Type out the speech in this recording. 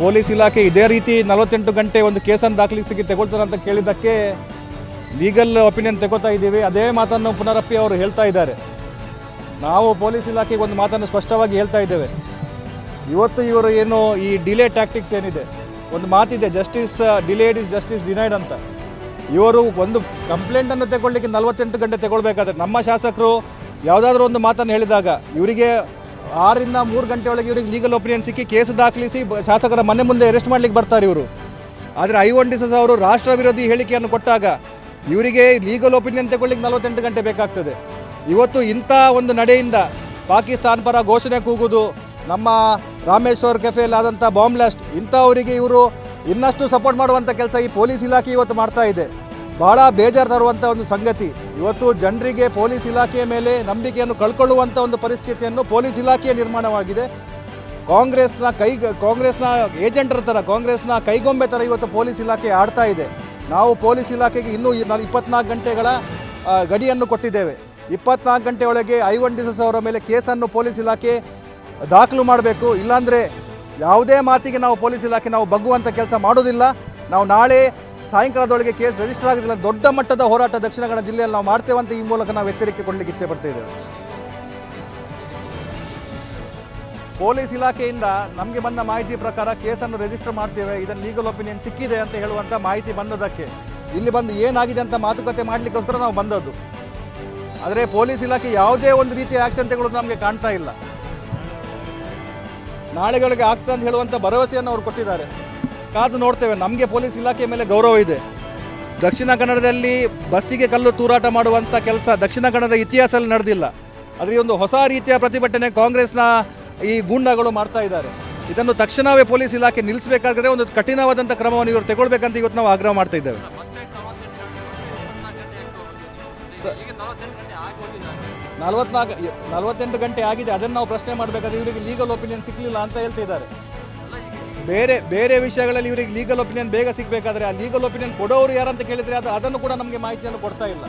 Police ಇಲಾಖೆ ಇದೇ ರೀತಿ ನಲವತ್ತೆಂಟು ಗಂಟೆ ಒಂದು ಕೇಸನ್ನು ದಾಖಲಿಸಿ ತಗೊಳ್ತಾರೆ ಅಂತ ಕೇಳಿದ್ದಕ್ಕೆ ಲೀಗಲ್ ಒಪಿನಿಯನ್ ತಗೋತಾ ಇದ್ದೀವಿ. ಅದೇ ಮಾತನ್ನು ಪುನರಪ್ಪಿ ಅವರು ಹೇಳ್ತಾ ಇದ್ದಾರೆ. ನಾವು ಪೊಲೀಸ್ ಇಲಾಖೆಗೆ ಒಂದು ಮಾತನ್ನು ಸ್ಪಷ್ಟವಾಗಿ ಹೇಳ್ತಾ ಇದ್ದೇವೆ. ಇವತ್ತು ಇವರು ಏನು ಈ ಡಿಲೇ ಟ್ಯಾಕ್ಟಿಕ್ಸ್ ಏನಿದೆ? ಒಂದು ಮಾತಿದೆ justice delayed is justice denied ಅಂತ. ಇವರು ಒಂದು ಕಂಪ್ಲೇಂಟನ್ನು ತಗೊಳ್ಳಿಕ್ಕೆ ನಲವತ್ತೆಂಟು ಗಂಟೆ ತಗೊಳ್ಬೇಕಾದ್ರೆ ನಮ್ಮ ಶಾಸಕರು ಯಾವುದಾದ್ರೂ ಒಂದು ಮಾತನ್ನು ಹೇಳಿದಾಗ, ಇವರಿಗೆ ಆರರಿಂದ ಮೂರು ಗಂಟೆ ಒಳಗೆ ಇವರಿಗೆ ಲೀಗಲ್ ಒಪಿನಿಯನ್ ಸಿಕ್ಕಿ ಕೇಸು ದಾಖಲಿಸಿ ಶಾಸಕರ ಮನೆ ಮುಂದೆ ಅರೆಸ್ಟ್ ಮಾಡ್ಲಿಕ್ಕೆ ಬರ್ತಾರೆ ಇವರು. ಆದರೆ ಐ ಒನ್ ಡಿಸಸ್ ಅವರು ರಾಷ್ಟ್ರ ವಿರೋಧಿ ಹೇಳಿಕೆಯನ್ನು ಕೊಟ್ಟಾಗ ಇವರಿಗೆ ಲೀಗಲ್ ಒಪಿನಿಯನ್ ತಗೊಳ್ಳಿಕ್ಕೆ ನಲವತ್ತೆಂಟು ಗಂಟೆ ಬೇಕಾಗ್ತದೆ. ಇವತ್ತು ಇಂಥ ಒಂದು ನಡೆಯಿಂದ ಪಾಕಿಸ್ತಾನ ಪರ ಘೋಷಣೆ ಕೂಗುದು, ನಮ್ಮ ರಾಮೇಶ್ವರ್ ಕೆಫೆಯಲ್ಲಿ ಆದಂಥ ಬಾಂಬ್ಲಾಸ್ಟ್ ಇಂಥವರಿಗೆ ಇವರು ಇನ್ನಷ್ಟು ಸಪೋರ್ಟ್ ಮಾಡುವಂಥ ಕೆಲಸ ಈ ಪೊಲೀಸ್ ಇಲಾಖೆ ಇವತ್ತು ಮಾಡ್ತಾ ಇದೆ. ಬಹಳ ಬೇಜಾರು ತರುವಂಥ ಒಂದು ಸಂಗತಿ. ಇವತ್ತು ಜನರಿಗೆ ಪೊಲೀಸ್ ಇಲಾಖೆಯ ಮೇಲೆ ನಂಬಿಕೆಯನ್ನು ಕಳ್ಕೊಳ್ಳುವಂಥ ಒಂದು ಪರಿಸ್ಥಿತಿಯನ್ನು ಪೊಲೀಸ್ ಇಲಾಖೆಯ ನಿರ್ಮಾಣವಾಗಿದೆ. ಕಾಂಗ್ರೆಸ್ನ ಕೈ, ಕಾಂಗ್ರೆಸ್ನ ಏಜೆಂಟರ ಥರ ಕಾಂಗ್ರೆಸ್ನ ಕೈಗೊಂಬೆ ಥರ ಇವತ್ತು ಪೊಲೀಸ್ ಇಲಾಖೆ ಆಡ್ತಾ ಇದೆ. ನಾವು ಪೊಲೀಸ್ ಇಲಾಖೆಗೆ ಇನ್ನೂ ಇಪ್ಪತ್ನಾಲ್ಕು ಗಂಟೆಗಳ ಗಡಿಯನ್ನು ಕೊಟ್ಟಿದ್ದೇವೆ. ಇಪ್ಪತ್ನಾಲ್ಕು ಗಂಟೆ ಒಳಗೆ ಐ ಒನ್ ಡಿಸಸ್ ಅವರ ಮೇಲೆ ಕೇಸನ್ನು ಪೊಲೀಸ್ ಇಲಾಖೆ ದಾಖಲು ಮಾಡಬೇಕು. ಇಲ್ಲಾಂದರೆ ಯಾವುದೇ ಮಾತಿಗೆ ನಾವು ಪೊಲೀಸ್ ಇಲಾಖೆ ನಾವು ಬಗ್ಗುವಂಥ ಕೆಲಸ ಮಾಡೋದಿಲ್ಲ ನಾವು ನಾಳೆ ಸಾಯಂಕಾಲದೊಳಗೆ ಕೇಸ್ ರಿಜಿಸ್ಟರ್ ಆಗೋದಿಲ್ಲ. ದೊಡ್ಡ ಮಟ್ಟದ ಹೋರಾಟ ದಕ್ಷಿಣ ಕನ್ನಡ ಜಿಲ್ಲೆಯಲ್ಲಿ ನಾವು ಮಾಡ್ತೇವೆ ಅಂತ ಈ ಮೂಲಕ ನಾವು ಎಚ್ಚರಿಕೆ ಕೊಡಲಿಕ್ಕೆ ಇಚ್ಛೆ ಪಡ್ತಾ ಇದ್ದೇವೆ. ಪೊಲೀಸ್ ಇಲಾಖೆಯಿಂದ ನಮಗೆ ಬಂದ ಮಾಹಿತಿ ಪ್ರಕಾರ ಕೇಸನ್ನು ರಿಜಿಸ್ಟರ್ ಮಾಡ್ತೇವೆ. ಇದನ್ನು ಲೀಗಲ್ ಒಪಿನಿಯನ್ ಸಿಕ್ಕಿದೆ ಅಂತ ಹೇಳುವಂಥ ಮಾಹಿತಿ ಬಂದದಕ್ಕೆ. ಇಲ್ಲಿ ಬಂದು ಏನಾಗಿದೆ ಅಂತ ಮಾತುಕತೆ ಮಾಡಲಿಕ್ಕೋಸ್ಕರ ನಾವು ಬಂದದ್ದು. ಆದರೆ ಪೊಲೀಸ್ ಇಲಾಖೆ ಯಾವುದೇ ಒಂದು ರೀತಿಯ ಆಕ್ಷನ್ ತೆಗೆದು ನಮಗೆ ಕಾಣ್ತಾ ಇಲ್ಲ. ನಾಳೆಗಳಿಗೆ ಆಗ್ತದೆ ಅಂತ ಹೇಳುವಂಥ ಭರವಸೆಯನ್ನು ಅವರು ಕೊಟ್ಟಿದ್ದಾರೆ. ಕಾದು ನೋಡ್ತೇವೆ. ನಮಗೆ ಪೊಲೀಸ್ ಇಲಾಖೆ ಮೇಲೆ ಗೌರವ ಇದೆ. ದಕ್ಷಿಣ ಕನ್ನಡದಲ್ಲಿ ಬಸ್ಸಿಗೆ ಕಲ್ಲು ತೂರಾಟ ಮಾಡುವಂಥ ಕೆಲಸ ದಕ್ಷಿಣ ಕನ್ನಡದ ಇತಿಹಾಸದಲ್ಲಿ ನಡೆದಿಲ್ಲ. ಆದರೆ ಒಂದು ಹೊಸ ರೀತಿಯ ಪ್ರತಿಭಟನೆ ಕಾಂಗ್ರೆಸ್ನ ಈ ಗೂಂಡಾಗಳು ಮಾಡ್ತಾ ಇದ್ದಾರೆ. ಇದನ್ನು ತಕ್ಷಣವೇ ಪೊಲೀಸ್ ಇಲಾಖೆ ನಿಲ್ಲಿಸಬೇಕಾದ್ರೆ ಒಂದು ಕಠಿಣವಾದಂಥ ಕ್ರಮವನ್ನು ಇವರು ತಗೊಳ್ಬೇಕಂತ ಇವತ್ತು ನಾವು ಆಗ್ರಹ ಮಾಡ್ತಾ ಇದ್ದೇವೆ. ನಲವತ್ನಾಲ್ಕು, ನಲವತ್ತೆಂಟು ಗಂಟೆ ಆಗಿದೆ. ಅದನ್ನು ನಾವು ಪ್ರಶ್ನೆ ಮಾಡಬೇಕಾದ್ರೆ ಇವರಿಗೆ ಲೀಗಲ್ ಒಪಿನಿಯನ್ ಸಿಕ್ಕಲಿಲ್ಲ ಅಂತ ಹೇಳ್ತಿದ್ದಾರೆ ಬೇರೆ ಬೇರೆ ವಿಷಯಗಳಲ್ಲಿ ಇವರಿಗೆ ಲೀಗಲ್ ಒಪಿನಿಯನ್ ಬೇಗ ಸಿಗಬೇಕಾದ್ರೆ ಆ ಲೀಗಲ್ ಒಪಿನಿಯನ್ ಕೊಡೋರು ಯಾರಂತ ಕೇಳಿದ್ರೆ ಅದು ಅದನ್ನು ಕೂಡ ನಮಗೆ ಮಾಹಿತಿಯನ್ನು ಕೊಡ್ತಾ ಇಲ್ಲ.